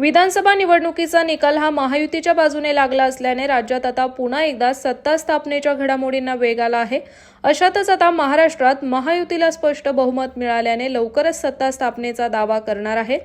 विधानसभा निवडणुकीचा निकाल हा महायुतीच्या बाजूने लागला असल्याने राज्यात आता पुन्हा एकदा सत्ता स्थापनेच्या घडामोडींना वेग आला आहे. अशातच आता महाराष्ट्रात महायुतीला स्पष्ट बहुमत मिळाल्याने लवकरच सत्ता स्थापनेचा दावा करणार आहेत.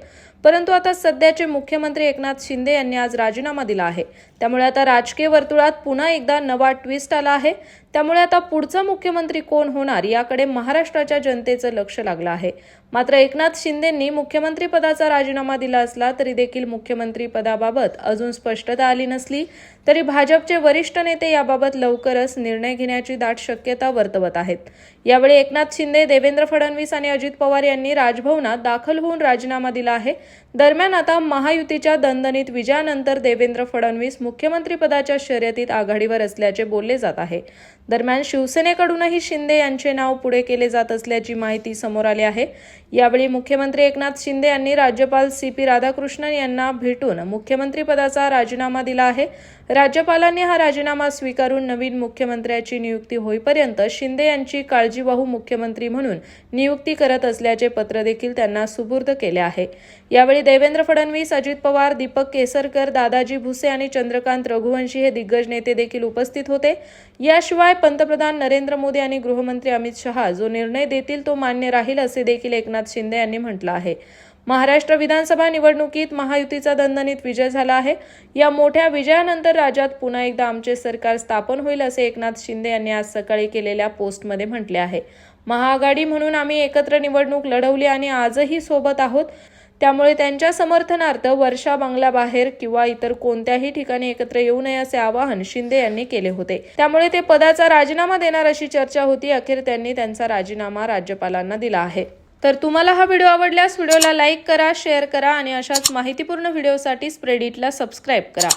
परंतु आता सध्याचे मुख्यमंत्री एकनाथ शिंदे यांनी आज राजीनामा दिला आहे. त्यामुळे आता राजकीय वर्तुळात पुन्हा एकदा नवा ट्विस्ट आला आहे. त्यामुळे आता पुढचा मुख्यमंत्री कोण होणार याकडे महाराष्ट्राच्या जनतेचं लक्ष लागलं आहे. मात्र एकनाथ शिंदेंनी मुख्यमंत्री पदाचा राजीनामा दिला असला तरी देखील मुख्यमंत्री पदाबाबत अजून स्पष्टता आली नसली तरी भाजपचे वरिष्ठ नेते याबाबत लवकरच निर्णय घेण्याची दाट शक्यता वर्तवत आहेत. यावेळी एकनाथ शिंदे देवेंद्र फडणवीस आणि अजित पवार यांनी राजभवनात दाखल होऊन राजीनामा दिला आहे. दरम्यान आता महायुतीच्या दणदणीत विजयानंतर देवेंद्र फडणवीस मुख्यमंत्रीपदाच्या शर्यतीत आघाडीवर असल्याचे बोलले जात आहे. दरम्यान शिवसेनेकडूनही शिंदे यांचे नाव पुढे केले जात असल्याची माहिती समोर आली आहे. यावेळी मुख्यमंत्री एकनाथ शिंदे यांनी राज्यपाल सी पी राधाकृष्णन यांना भेटून मुख्यमंत्रीपदाचा राजीनामा दिला आहे. राज्यपालांनी हा राजीनामा स्वीकारून नवीन मुख्यमंत्र्याची नियुक्ती होईपर्यंत शिंदे यांची काळजीवाहू मुख्यमंत्री म्हणून नियुक्ती करत असल्याचे पत्र देखील त्यांना सुपूर्द केले आहे. यावेळी देवेंद्र फडणवीस अजित पवार दीपक केसरकर दादाजी भुसे आणि चंद्रकांत रघुवंशी हे दिग्गज नेते देखील उपस्थित होते. याशिवाय पंतप्रधान नरेंद्र मोदी आणि गृहमंत्री अमित शहा जो निर्णय देतील तो मान्य राहील असे देखील एकनाथ शिंदे यांनी म्हटलं आहे. महाराष्ट्र विधानसभा निवडणुकीत महायुतीचा दणदणीत विजय झाला आहे. या मोठ्या विजयानंतर राज्यात पुन्हा एकदा आमचे सरकार स्थापन होईल असे एकनाथ शिंदे यांनी आज सकाळी केलेल्या पोस्टमध्ये म्हटले आहे. महाआघाडी म्हणून आम्ही एकत्र निवडणूक लढवली आणि आजही सोबत आहोत. त्यामुळे त्यांच्या समर्थनार्थ वर्षा बंगल्याबाहेर किंवा इतर कोणत्याही ठिकाणी एकत्र येऊ नये असे आवाहन शिंदे यांनी केले होते. त्यामुळे ते पदाचा राजीनामा देणार अशी चर्चा होती. अखेर त्यांनी त्यांचा राजीनामा राज्यपालांना दिला आहे. तर तुम्हाला हा व्हिडिओ आवडल्यास व्हिडिओला लाईक करा शेअर करा आणि अशाच माहितीपूर्ण व्हिडिओसाठी स्प्रेडिटला सबस्क्राईब करा.